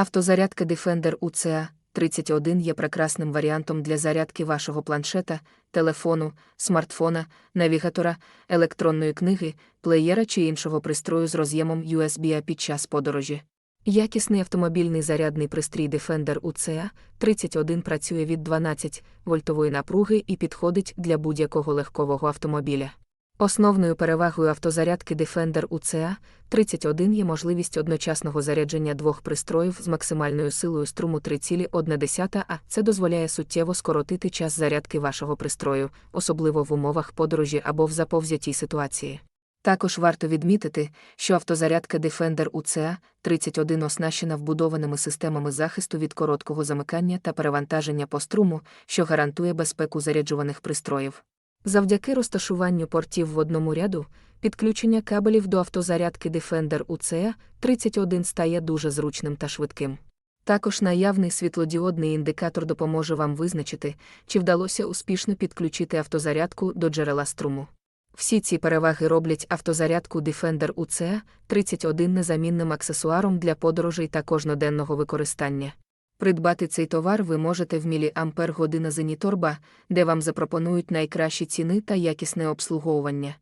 Автозарядка Defender UCA 31 є прекрасним варіантом для зарядки вашого планшета, телефону, смартфона, навігатора, електронної книги, плеєра чи іншого пристрою з роз'ємом USB під час подорожі. Якісний автомобільний зарядний пристрій Defender UCA 31 працює від 12 вольтової напруги і підходить для будь-якого легкового автомобіля. Основною перевагою автозарядки Defender UCA 31 є можливість одночасного зарядження двох пристроїв з максимальною силою струму 3,1 А. Це дозволяє суттєво скоротити час зарядки вашого пристрою, особливо в умовах подорожі або в заповзятій ситуації. Також варто відмітити, що автозарядка Defender UCA 31 оснащена вбудованими системами захисту від короткого замикання та перевантаження по струму, що гарантує безпеку заряджуваних пристроїв. Завдяки розташуванню портів в одному ряду, підключення кабелів до автозарядки Defender UCA 31 стає дуже зручним та швидким. Також наявний світлодіодний індикатор допоможе вам визначити, чи вдалося успішно підключити автозарядку до джерела струму. Всі ці переваги роблять автозарядку Defender UCA 31 незамінним аксесуаром для подорожей та кожноденного використання. Придбати цей товар ви можете в міліампер година Зеніторба, де вам запропонують найкращі ціни та якісне обслуговування.